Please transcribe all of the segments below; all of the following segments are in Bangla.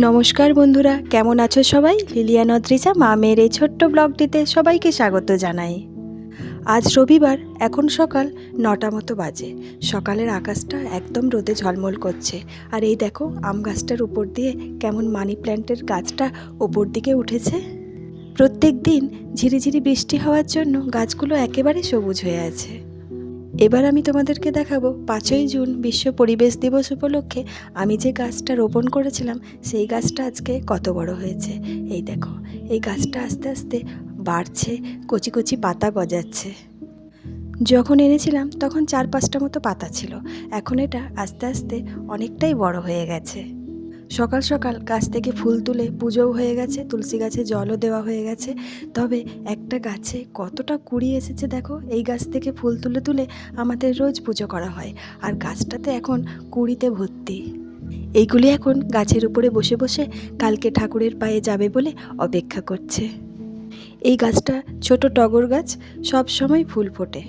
নমস্কার বন্ধুরা, কেমন আছো সবাই? লিলিয়া নদ্রিজা মা মেয়ের এই ছোট্ট ব্লগটিতে সবাইকে স্বাগত জানাই। আজ রবিবার, এখন সকাল নটা মতো বাজে। সকালের আকাশটা একদম রোদে ঝলমল করছে। আর এই দেখো, আম গাছটার উপর দিয়ে কেমন মানি প্ল্যান্টের গাছটা ওপর দিকে উঠেছে। প্রত্যেক দিন ঝিরিঝিরি বৃষ্টি হওয়ার জন্য গাছগুলো একেবারে সবুজ হয়ে আছে। এবার আমি তোমাদেরকে দেখাবো পাঁচই জুন বিশ্ব পরিবেশ দিবস উপলক্ষে আমি যে গাছটা রোপণ করেছিলাম, সেই গাছটা আজকে কত বড় হয়েছে? এই দেখো, এই গাছটা আস্তে আস্তে বাড়ছে, কচি কচি পাতা গজাচ্ছে। যখন এনেছিলাম, তখন চার পাঁচটা মতো পাতা ছিল। এখন এটা আস্তে আস্তে অনেকটাই বড় হয়ে গেছে। সকাল সকাল গাছ থেকে ফুল তুলে পুজোও হয়ে গেছে, তুলসী গাছে জলও দেওয়া হয়ে গেছে। তবে একটা গাছে কতটা কুড়ি এসেছে দেখো, এই গাছ থেকে ফুল তুলে তুলে আমাদের রোজ পুজো করা হয়। আর গাছটাতে এখন কুড়িতে ভর্তি। এইগুলি এখন গাছের উপরে বসে বসে কালকে ঠাকুরের পায়ে যাবে বলে অপেক্ষা করছে। এই গাছটা ছোট টগর গাছ, সব সময় ফুল ফোটে।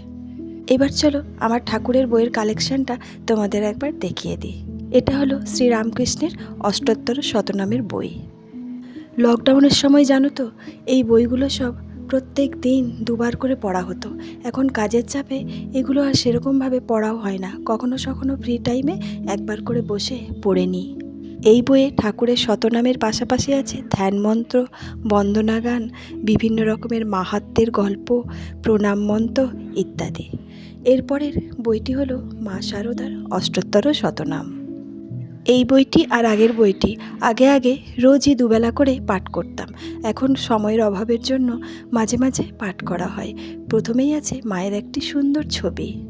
এবার চলো আমার ঠাকুরের বইয়ের কালেকশনটা তোমাদের একবার দেখিয়ে দিই। এটা হলো শ্রীরামকৃষ্ণের অষ্টোত্তর শতনামের বই। লকডাউনের সময় জানো তো, এই বইগুলো সব প্রত্যেক দিন দুবার করে পড়া হতো। এখন কাজের চাপে এগুলো আর সেরকমভাবে পড়াও হয় না। কখনো সখনো ফ্রি টাইমে একবার করে বসে পড়ে নিই। এই বইয়ে ঠাকুরের শতনামের পাশাপাশি আছে ধ্যান মন্ত্র বন্দনা গান বিভিন্ন রকমের মাহাত্মের গল্প, প্রণাম মন্ত্র ইত্যাদি। এরপরের বইটি হলো মা শারদার অষ্টোত্তর শতনাম। এই বইটি আর আগের বইটি আগে আগে রোজই দুবেলা করে পাঠ করতাম। এখন সময়ের অভাবের জন্য মাঝে মাঝে পাঠ করা হয়। প্রথমেই আছে মায়ের একটি সুন্দর ছবি।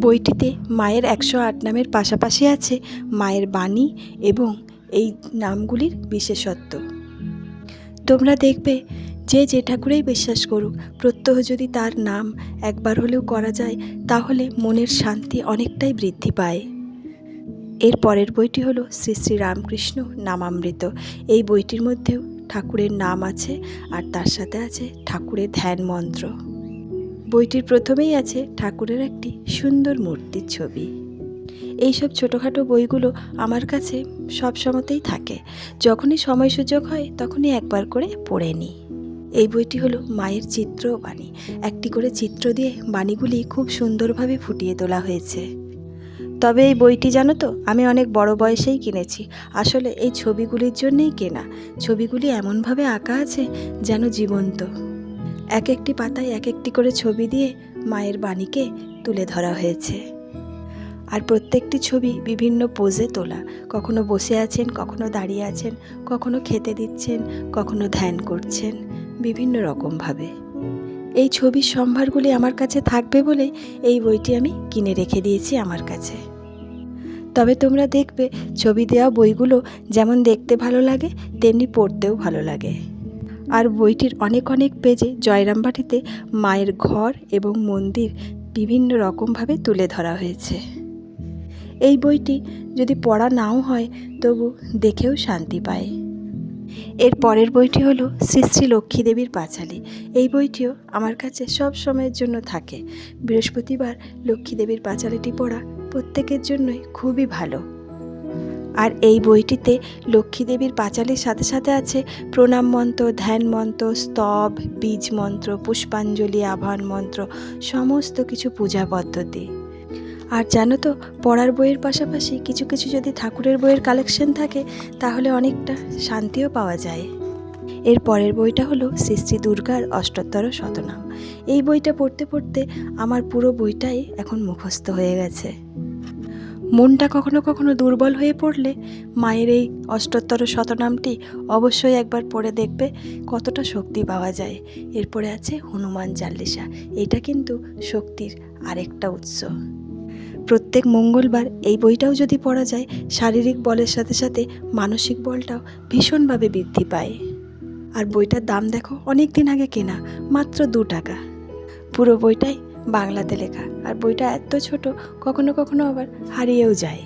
বইটিতে মায়ের একশো আট নামের পাশাপাশি আছে মায়ের বাণী এবং এই নামগুলির বিশেষত্ব। তোমরা দেখবে যে যে ঠাকুরেই বিশ্বাস করুক, প্রত্যহ যদি তার নাম একবার হলেও করা যায়, তাহলে মনের শান্তি অনেকটাই বৃদ্ধি পায়। এর পরের বইটি হলো শ্রী শ্রী রামকৃষ্ণ নামামৃত। এই বইটির মধ্যেও ঠাকুরের নাম আছে আর তার সাথে আছে ঠাকুরের ধ্যান মন্ত্র। বইটির প্রথমেই আছে ঠাকুরের একটি সুন্দর মূর্তির ছবি। এইসব ছোটোখাটো বইগুলো আমার কাছে সব সময়তেই থাকে। যখনই সময় সুযোগ হয়, তখনই একবার করে পড়ে নিই। এই বইটি হলো মায়ের চিত্র বাণী একটি করে চিত্র দিয়ে বাণীগুলি খুব সুন্দরভাবে ফুটিয়ে তোলা হয়েছে। তবে এই বইটি জানো তো, আমি অনেক বড় বয়সেই কিনেছি। আসলে এই ছবিগুলির জন্যেই কেনা। ছবিগুলি এমনভাবে আঁকা আছে যেন জীবন্ত। এক একটি পাতায় এক একটি করে ছবি দিয়ে মায়ের বাণীকে তুলে ধরা হয়েছে। আর প্রত্যেকটি ছবি বিভিন্ন পোজে তোলা। কখনো বসে আছেন, কখনো দাঁড়িয়ে আছেন, কখনো খেতে দিচ্ছেন, কখনো ধ্যান করছেন, বিভিন্ন রকমভাবে। এই ছবির সম্ভারগুলি আমার কাছে থাকবে বলে এই বইটি আমি কিনে রেখে দিয়েছি আমার কাছে। তবে তোমরা দেখবে, ছবি দেওয়া বইগুলো যেমন দেখতে ভালো লাগে, তেমনি পড়তেও ভালো লাগে। আর বইটির অনেক অনেক পেজে জয়রামবাটিতে মায়ের ঘর এবং মন্দির বিভিন্ন রকমভাবে তুলে ধরা হয়েছে। এই বইটি যদি পড়া নাও হয়, তবু দেখেও শান্তি পায়। এর পরের বইটি হলো শ্রী শ্রী লক্ষ্মী দেবীর পাঁচালী। এই বইটিও আমার কাছে সব সময়ের জন্য থাকে। বৃহস্পতিবার লক্ষ্মী দেবীর পাঁচালীটি পড়া প্রত্যেকের জন্যই খুবই ভালো। আর এই বইটিতে লক্ষ্মী দেবীর পাঁচালির সাথে সাথে আছে প্রণাম মন্ত্র, ধ্যান মন্ত্র, স্তব, বীজ মন্ত্র, পুষ্পাঞ্জলি, আহ্বান মন্ত্র, সমস্ত কিছু পূজা পদ্ধতি। আর জানো তো, পড়ার বইয়ের পাশাপাশি কিছু কিছু যদি ঠাকুরের বইয়ের কালেকশন থাকে, তাহলে অনেকটা শান্তিও পাওয়া যায়। এর পরের বইটা হলো শ্রী শ্রী দুর্গার অষ্টোত্তর শতনাম। এই বইটা পড়তে পড়তে আমার পুরো বইটাই এখন মুখস্থ হয়ে গেছে। মনটা কখনো কখনো দুর্বল হয়ে পড়লে মায়ের এই অষ্টোত্তর শতনামটি অবশ্যই একবার পড়ে দেখবে কতটা শক্তি পাওয়া যায়। এরপরে আছে হনুমান চাল্লিশা। এটা কিন্তু শক্তির আরেকটা উৎস। প্রত্যেক মঙ্গলবার এই বইটাও যদি পড়া যায়, শারীরিক বলের সাথে সাথে মানসিক বলটাও ভীষণভাবে বৃদ্ধি পায়। আর বইটার দাম দেখো অনেক দিন আগে কেনা, মাত্র দু টাকা। পুরো বইটাই বাংলাতে লেখা। আর বইটা এত ছোট, কখনো কখনো আবার হারিয়েও যায়।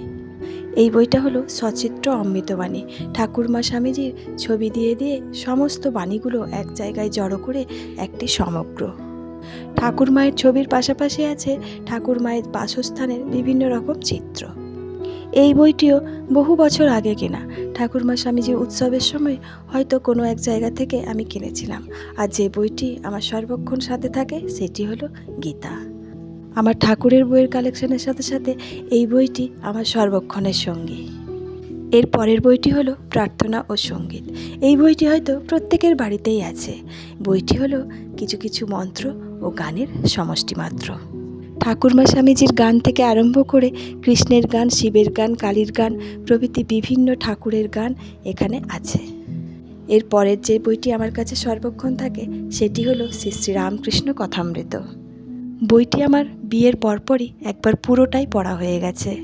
এই বইটা হলো সচিত্র অমৃতবাণী ঠাকুরমা স্বামীজির ছবি দিয়ে দিয়ে সমস্ত বাণীগুলো এক জায়গায় জড়ো করে একটি সমগ্র। ঠাকুর মায়ের ছবির পাশাপাশি আছে ঠাকুর মায়ের বাসস্থানের বিভিন্ন রকম চিত্র। এই বইটিও বহু বছর আগে কেনা। ঠাকুরমা স্বামীজির উৎসবের সময় হয়তো কোনো এক জায়গা থেকে আমি কিনেছিলাম। আর যে বইটি আমার সর্বক্ষণ সাথে থাকে, সেটি হলো গীতা। আমার ঠাকুরের বইয়ের কালেকশনের সাথে সাথে এই বইটি আমার সর্বক্ষণের সঙ্গী। এর পরের বইটি হলো প্রার্থনা ও সংগীত। এই বইটি হয়তো প্রত্যেকের বাড়িতেই আছে। বইটি হলো কিছু কিছু মন্ত্র ও গানের সমষ্টি মাত্র ঠাকুরমা স্বামীজির গান থেকে আরম্ভ করে কৃষ্ণের গান, শিবের গান, কালীর গান, প্রভৃতি বিভিন্ন ঠাকুরের গান এখানে আছে। এর পরের যে বইটি আমার কাছে সর্বক্ষণ থাকে, সেটি হলো শ্রী শ্রী রামকৃষ্ণ কথামৃত। বইটি আমার বিয়ের পরপরই একবার পুরোটাই পড়া হয়ে গেছে।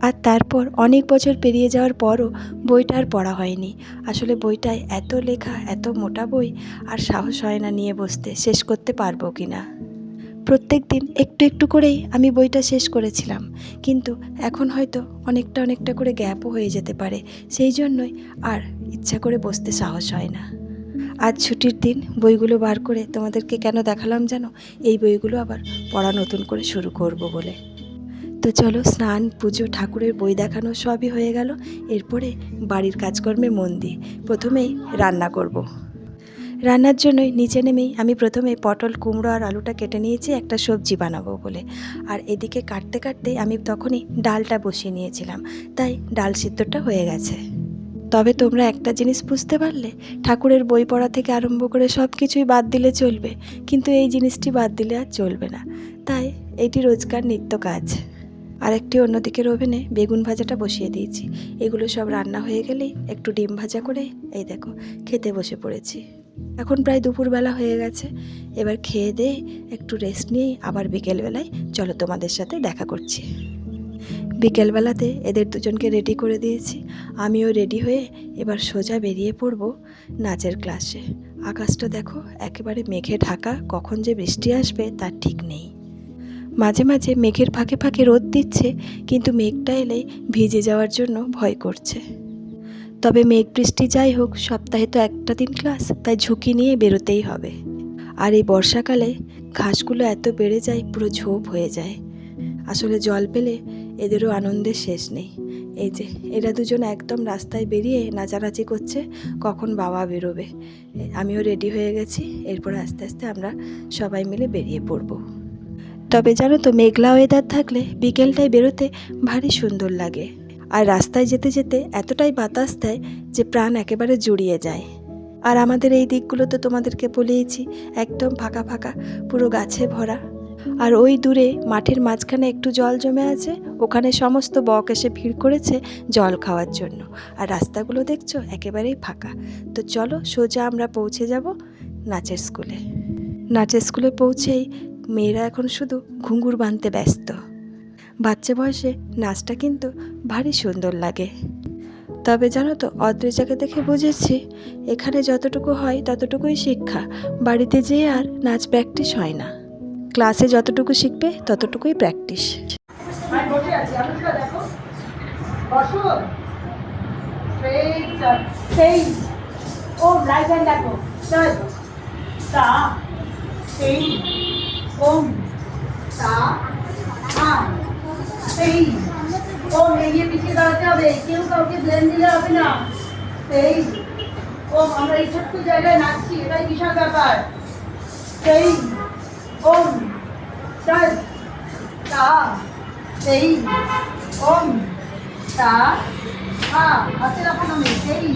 আর তারপর অনেক বছর পেরিয়ে যাওয়ার পরও বইটা আর পড়া হয়নি। আসলে বইটায় এত লেখা, এত মোটা বই, আর সাহস হয় না নিয়ে বসতে, শেষ করতে পারব কি না প্রত্যেক দিন একটু একটু করেই আমি বইটা শেষ করেছিলাম। কিন্তু এখন হয়তো অনেকটা অনেকটা করে গ্যাপও হয়ে যেতে পারে। সেই জন্যই আর ইচ্ছা করে বসতে সাহস হয় না। আজ ছুটির দিন বইগুলো বার করে তোমাদেরকে কেন দেখালাম জানো? এই বইগুলো আবার পড়া নতুন করে শুরু করব বলে। তো চলো স্নান, পুজো, ঠাকুরের বই দেখানো সবই হয়ে গেল। এরপরে বাড়ির কাজকর্মে মন দিই প্রথমেই রান্না করব। রান্নার জন্যই নিচে নেমেই আমি প্রথমে পটল, কুমড়ো আর আলুটা কেটে নিয়েছি, একটা সবজি বানাবো বলে। আর এদিকে কাটতে কাটতে আমি তখনই ডালটা বসিয়ে নিয়েছিলাম। তাই ডাল সিদ্ধটা হয়ে গেছে। তবে তোমরা একটা জিনিস বুঝতে পারলে, ঠাকুরের বই পড়া থেকে আরম্ভ করে সব কিছুই বাদ দিলে চলবে। কিন্তু এই জিনিসটি বাদ দিলে আর চলবে না। তাই এটি রোজকার নিত্য কাজ। আরেকটি অন্যদিকের ওভেনে বেগুন ভাজাটা বসিয়ে দিয়েছি। এগুলো সব রান্না হয়ে গেলেই একটু ডিম ভাজা করে, এই দেখো, খেতে বসে পড়েছি। এখন প্রায় দুপুরবেলা হয়ে গেছে। এবার খেয়ে দিয়ে একটু রেস্ট নিয়ে আবার বিকেলবেলায় চলো তোমাদের সাথে দেখা করছি। বিকেলবেলাতে এদের দুজনকে রেডি করে দিয়েছি। আমিও রেডি হয়ে এবার সোজা বেরিয়ে পড়ব নাচের ক্লাসে আকাশটা দেখো একেবারে মেঘে ঢাকা, কখন যে বৃষ্টি আসবে তার ঠিক নেই। মাঝে মাঝে মেঘের ফাঁকে ফাঁকে রোদ দিচ্ছে, কিন্তু মেঘটা এলেই ভিজে যাওয়ার জন্য ভয় করছে। তবে মেঘ বৃষ্টি যাই হোক, সপ্তাহে তো একটা দিন ক্লাস, তাই ঝুঁকি নিয়ে বেরোতেই হবে। আর এই বর্ষাকালে ঘাসগুলো এত বেড়ে যায়, পুরো ঝোপ হয়ে যায়। আসলে জল পেলে এদেরও আনন্দের শেষ নেই। এই যে, এরা দুজন একদম রাস্তায় বেরিয়ে নাচানাচি করছে, কখন বাবা বেরোবে। আমিও রেডি হয়ে গেছি, এরপর আস্তে আস্তে আমরা সবাই মিলে বেরিয়ে পড়ব। তবে জানো তো, মেঘলা ওয়েদার থাকলে বিকেলটায় বেরোতে ভারী সুন্দর লাগে। আর রাস্তায় যেতে যেতে এতটাই বাতাস দেয় যে প্রাণ একেবারে জুড়িয়ে যায়। আর আমাদের এই দিকগুলো তো তোমাদেরকে বলেইছি, একদম ফাঁকা ফাঁকা, পুরো গাছে ভরা। আর ওই দূরে মাঠের মাঝখানে একটু জল জমে আছে, ওখানে সমস্ত বক এসে ভিড় করেছে জল খাওয়ার জন্য। আর রাস্তাগুলো দেখছ, একেবারেই ফাঁকা। তো চলো সোজা আমরা পৌঁছে যাব নাচের স্কুলে। নাচের স্কুলে পৌঁছেই মেয়েরা এখন শুধু ঘুঙুর বাঁধতে ব্যস্ত। বাচ্চা বয়সে নাচটা কিন্তু ভারী সুন্দর লাগে। তবে জানো তো, অদ্রিজাকে দেখে বুঝেছি, এখানে যতটুকু হয় ততটুকুই শিক্ষা, বাড়িতে যেয়ে আর নাচ প্র্যাকটিস হয় না। ক্লাসে যতটুকু শিখবে ততটুকুই প্র্যাকটিস ও তা আ সেই ওম এগিয়ে পিছিয়ে দাঁড়াতে হবে, কেউ কাউকে ব্লেম দিলে হবে না। এই, ও, আমরা এই ছোট্ট জায়গায় নাচছি, এটাই বিশাল ব্যাপার। সেই ওম তার তা সেই ওম, তা হা হাতে রাখা নামে সেই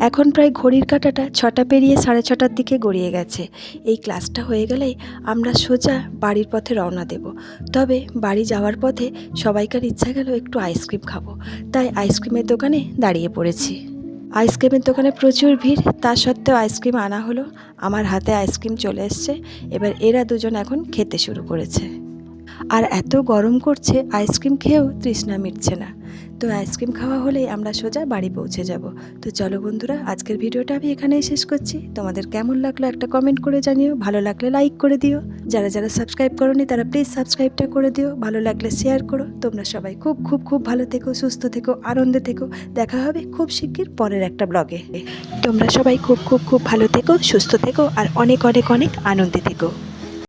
এখন প্রায় ঘড়ির কাঁটাটা ছটা পেরিয়ে সাড়ে ছটার দিকে গড়িয়ে গেছে। এই ক্লাসটা হয়ে গেলেই আমরা সোজা বাড়ির পথে রওনা দেব। তবে বাড়ি যাওয়ার পথে সবাইকার ইচ্ছা গেল একটু আইসক্রিম খাব। তাই আইসক্রিমের দোকানে দাঁড়িয়ে পড়েছি। আইসক্রিমের দোকানে প্রচুর ভিড়, তা সত্ত্বেও আইসক্রিম আনা হলো। আমার হাতে আইসক্রিম চলে এসছে। এবার এরা দুজন এখন খেতে শুরু করেছে। আর এত গরম করছে, আইসক্রিম খেয়েও তৃষ্ণা মিটছে না। তো আইসক্রিম খাওয়া হলেই আমরা সোজা বাড়ি পৌঁছে যাব। তো চলো বন্ধুরা, আজকের ভিডিওটা আমি এখানেই শেষ করছি। তোমাদের কেমন লাগল একটা কমেন্ট করে জানিও, ভালো লাগলে লাইক করে দিও। যারা যারা সাবস্ক্রাইব করনি, তারা প্লিজ সাবস্ক্রাইবটা করে দিও। ভালো লাগলে শেয়ার করো। তোমরা সবাই খুব খুব খুব ভালো থেকো, সুস্থ থেকো, আনন্দে থেকো। দেখা হবে খুব শিগগির পরের একটা ব্লগে তোমরা সবাই খুব খুব খুব ভালো থেকো, সুস্থ থেকো, আর অনেক অনেক অনেক আনন্দে থেকো।